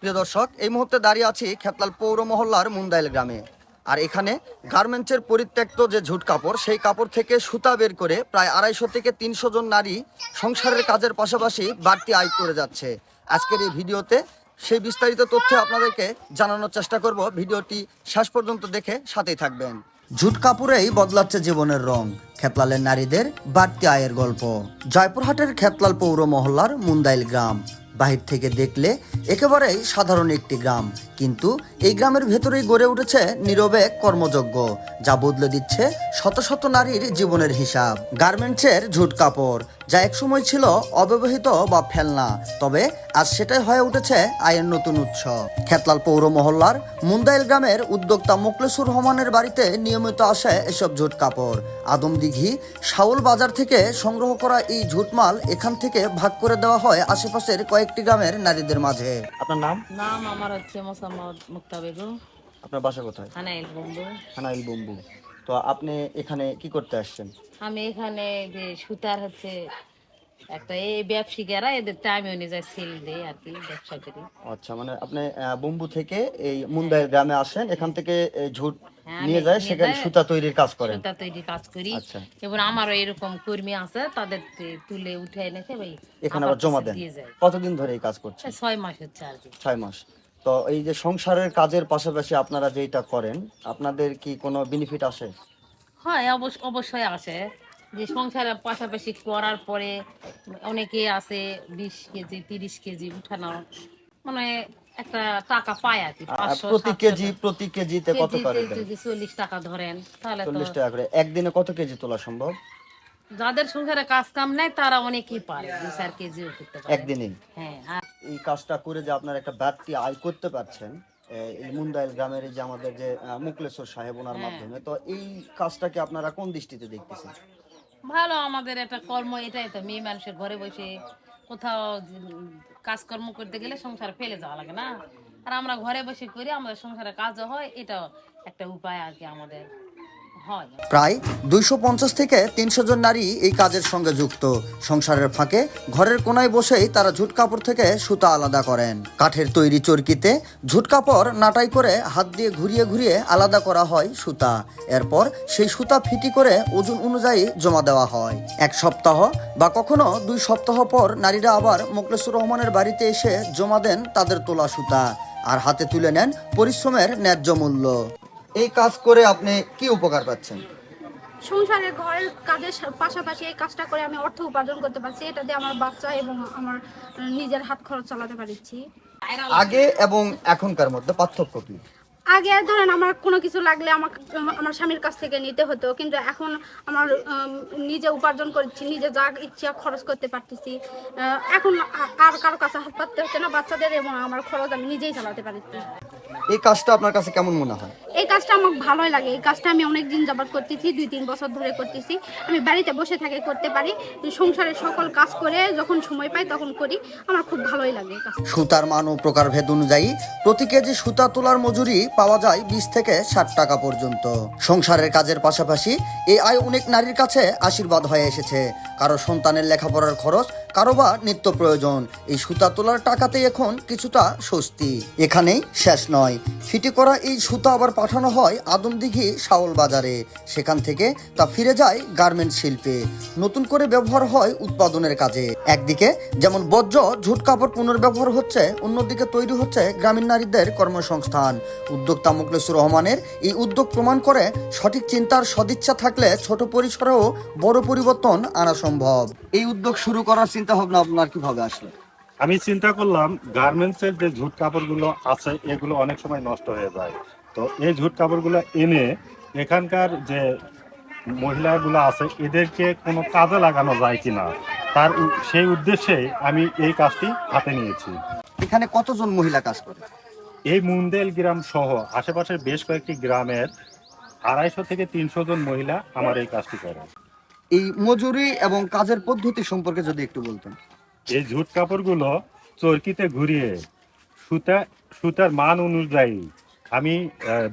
প্রিয় দর্শক, এই মুহূর্তে দাঁড়িয়ে আছি খেতলাল পৌর মহল্লার মুন্দাইল গ্রামে। আর এখানে গার্মেন্টসের পরিত্যক্ত যে ঝুট কাপড়, সেই কাপড় থেকে সুতা বের করে প্রায় আড়াইশো থেকে তিনশো জন নারী সংসারের কাজের পাশাপাশি বাড়তি আয় করে যাচ্ছে। আজকের এই ভিডিওতে সেই বিস্তারিত তথ্য আপনাদেরকে জানানোর চেষ্টা করব। ভিডিওটি শেষ পর্যন্ত দেখে সাথেই থাকবেন। ঝুট কাপড়েই বদলাচ্ছে জীবনের রং, খেতলালের নারীদের বাড়তি আয়ের গল্প। জয়পুরহাটের খেতলাল পৌর মহল্লার মুন্দাইল গ্রাম। বাহির থেকে দেখলে একেবারেই সাধারণ একটি গ্রাম। কিন্তু এই গ্রামের ভেতরেই গড়ে উঠেছে নীরবে কর্মযজ্ঞ যা বদলে দিচ্ছে শত শত নারীর জীবনের হিসাব। গার্মেন্টসের ঝুট কাপড় যা একসময় ছিল অব্যবহৃত বা ফেলনা তবে আজ সেটাই হয়ে উঠেছে আয়ের নতুন উৎস। খেতলাল পৌর মহল্লার মুন্দাইল গ্রামের উদ্যোক্তা মুকলেসুর রহমানের বাড়িতে নিয়মিত আসে এসব ঝুট কাপড়। আদম আদমদিঘি শাউল বাজার থেকে সংগ্রহ করা এই ঝুটমাল এখান থেকে ভাগ করে দেওয়া হয় আশেপাশের কয়েকটি গ্রামের নারীদের মাঝে। আপনার নাম? নাম আমার হচ্ছে মোসাম্মদ মুক্তা বেগম। আপনার বাসা কোথায়? হানাইল বম্বু। তো আপনি এখানে কি করতে আসছেন? আমি এখানে যে সুতার হচ্ছে একটা এই ব্যবসায়ীরা এদের টাইম অনুযায়ী সেল দেয় আর কি ব্যবসা করি। আচ্ছা মানে আপনি বম্বু থেকে এই মুন্দাইল গ্রামে আসেন এখান থেকে ঝুট হ্যাঁ, নিয়ে যায় সেখানে সুতা তৈরির কাজ করেন। সুতা কাজ করি। আচ্ছা। এবং আমারও এরকম কর্মী আছে তাদের তুলে উঠে এনেছে ভাই এখানে আবার জমা দেন। কতদিন ধরে এই কাজ করছেন? ছয় মাস হচ্ছে আর কি। ছয় মাস। তো এই যে সংসারের কাজের পাশাপাশি আপনারা যেটা করেন আপনাদের কি কোনো বেনিফিট আসে? হয় অবশ্য অবশ্যই আসে। যে সংসারের পাশাপাশি করার পরে অনেকে আছে বিশ কেজি তিরিশ কেজি উঠানো মানে একটা টাকা পায় আর কি প্রতি কেজি প্রতি কেজিতে কত করে যদি চল্লিশ টাকা ধরেন তাহলে চল্লিশ টাকা করে। একদিনে কত কেজি তোলা সম্ভব? যাদের সংসারে কাজ কাম নাই তারা অনেকেই পারে দুই চার কেজিও করতে পারে। একদিনেই। হ্যাঁ আর এই কাজটা করে যে আপনারা একটা বাড়তি আয় করতে পারছেন এই মুন্দাইল গ্রামের যে আমাদের যে মুকলেশ্বর সাহেব ওনার হ্যাঁ। মাধ্যমে তো এই কাজটাকে আপনারা কোন দৃষ্টিতে দেখতেছেন? ভালো আমাদের একটা কর্ম এটাই তো মেয়ে মানুষের ঘরে বসে কোথাও কাজকর্ম করতে গেলে সংসার ফেলে যাওয়া লাগে না। আর আমরা ঘরে বসে করি আমাদের সংসারে কাজও হয় এটাও একটা উপায় আর কি আমাদের। প্রায় দুইশো পঞ্চাশ থেকে তিনশো জন নারী এই কাজের সঙ্গে যুক্ত। সংসারের ফাঁকে ঘরের কোনায় বসেই তারা ঝুট কাপড় থেকে সুতা আলাদা করেন। কাঠের তৈরি চরকিতে ঝুট কাপড় নাটাই করে হাত দিয়ে ঘুরিয়ে ঘুরিয়ে আলাদা করা হয় সুতা। এরপর সেই সুতা ফিটি করে ওজন অনুযায়ী জমা দেওয়া হয়। এক সপ্তাহ বা কখনো দুই সপ্তাহ পর নারীরা আবার মোকলেসুর রহমানের বাড়িতে এসে জমা দেন তাদের তোলা সুতা। আর হাতে তুলে নেন পরিশ্রমের ন্যায্য মূল্য। এই কাজ করে আপনি কি উপকার পাচ্ছেন? সংসারের ঘরের কাজের পাশাপাশি এই কাজটা করে আমি অর্থ উপার্জন করতে পারছি। এটা দিয়ে আমার বাচ্চা এবং আমার নিজের হাত খরচ চালাতে পারছি। আগে এবং এখনকার মধ্যে পার্থক্য কি? আগে ধরেন আমার কোনো কিছু লাগলে আমার আমার স্বামীর কাছ থেকে নিতে হতো কিন্তু এখন আমার নিজে উপার্জন করছি নিজে যা ইচ্ছা খরচ করতে পারতেছি। এখন আর কারও কাছে হাত পাততে হচ্ছে না বাচ্চাদের এবং আমার খরচ আমি নিজেই চালাতে পারছি। এই কাজটা আপনার কাছে কেমন মনে হয়? এই কাজটা আমার ভালোই লাগে। এই কাজটা আমি অনেক দিন যাবত করতেছি দুই তিন বছর ধরে করতেছি। আমি বাড়িতে বসে থেকে করতে পারি সংসারের সকল কাজ করে যখন সময় পাই তখন করি। আমার খুব ভালোই লাগে সুতার মান ও প্রকারভেদ অনুযায়ী প্রতি কেজি সুতা তোলার মজুরি পাওয়া যায় বিশ থেকে ষাট টাকা পর্যন্ত। সংসারের কাজের পাশাপাশি এই আয় অনেক নারীর কাছে আশীর্বাদ হয়ে এসেছে। কারও সন্তানের লেখাপড়ার খরচ কারও বা নিত্য প্রয়োজন। এই সুতা তোলার টাকাতেই এখন কিছুটা স্বস্তি। এখানেই শেষ নয়। ফিটি করা এই সুতা আবার পাঠানো হয় আদমদিঘি শাওল বাজারে। সেখান থেকে তা ফিরে যায় গার্মেন্ট শিল্পে। নতুন করে ব্যবহার হয় উৎপাদনের কাজে। একদিকে যেমন বজ্র ঝুট কাপড় পুনর্ব্যবহার হচ্ছে, অন্যদিকে তৈরি হচ্ছে গ্রামীণ নারীদের কর্মসংস্থান। উদ্যোক্তা মুকলেসুর রহমানের এই উদ্যোগ প্রমাণ করে সঠিক চিন্তার সদিচ্ছা থাকলে ছোট পরিসরেও বড় পরিবর্তন আনা সম্ভব। এই উদ্যোগ শুরু করার চিন্তা ভাবনা আপনার কীভাবে আসলো? আমি চিন্তা করলাম গার্মেন্টসের যে ঝুট কাপড়গুলো আছে এগুলো অনেক সময় নষ্ট হয়ে যায়। তো এই ঝুট কাপড়গুলো এনে এখানকার যে মহিলাগুলো আছে এদেরকে কোনো কাজে লাগানো যায় কিনা তার সেই উদ্দেশ্যে আমি এই কাজটি হাতে নিয়েছি। এখানে কতজন মহিলা কাজ করে? এই মুন্দেল গ্রাম সহ আশেপাশের বেশ কয়েকটি গ্রামের আড়াইশো থেকে তিনশো জন মহিলা আমার এই কাজটি করে। এই মজুরি এবং কাজের পদ্ধতি সম্পর্কে যদি একটু বলতেন। এই ঝুট কাপড়গুলো চরকিতে ঘুরিয়ে সুতা সুতার মান অনুযায়ী আমি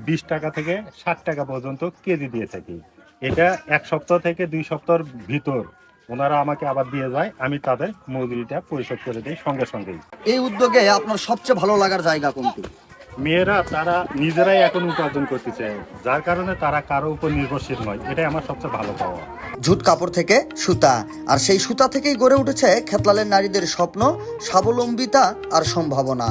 বিশ টাকা থেকে ষাট টাকা পর্যন্ত কেজি দিয়ে থাকি। এটা এক সপ্তাহ থেকে দুই সপ্তাহের ভিতর ওনারা আমাকে আবার দিয়ে যায় আমি তাদের মজুরিটা পরিশোধ করে দিই সঙ্গে সঙ্গেই। এই উদ্যোগে আপনার সবচেয়ে ভালো লাগার জায়গা কোনটি? মেয়েরা, তারা নিজেরাই এখন উপার্জন করতেছে যার কারণে তারা কারও উপর নির্ভরশীল নয়। এটাই আমার সবচেয়ে ভালো পাওয়া। ঝুট কাপড় থেকে সুতা। আর সেই সুতা থেকেই গড়ে উঠেছে খেতলালের নারীদের স্বপ্ন, স্বাবলম্বিতা আর সম্ভাবনা।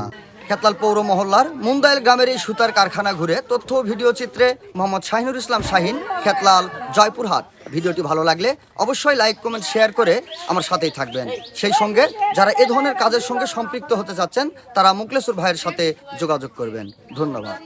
খেতলাল পৌর মহল্লার মুন্দাইল গ্রামের এই সুতার কারখানা ঘুরে তথ্য ভিডিও চিত্রে মোহাম্মদ শাহিনুর ইসলাম শাহিন, খেতলাল, জয়পুরহাট। ভিডিওটি ভালো লাগলে অবশ্যই লাইক, কমেন্ট, শেয়ার করে আমার সাথেই থাকবেন। সেই সঙ্গে যারা এ ধরনের কাজের সঙ্গে সম্পৃক্ত হতে চাচ্ছেন, তারা মুকলেশ্বর ভাইয়ের সাথে যোগাযোগ করবেন। ধন্যবাদ।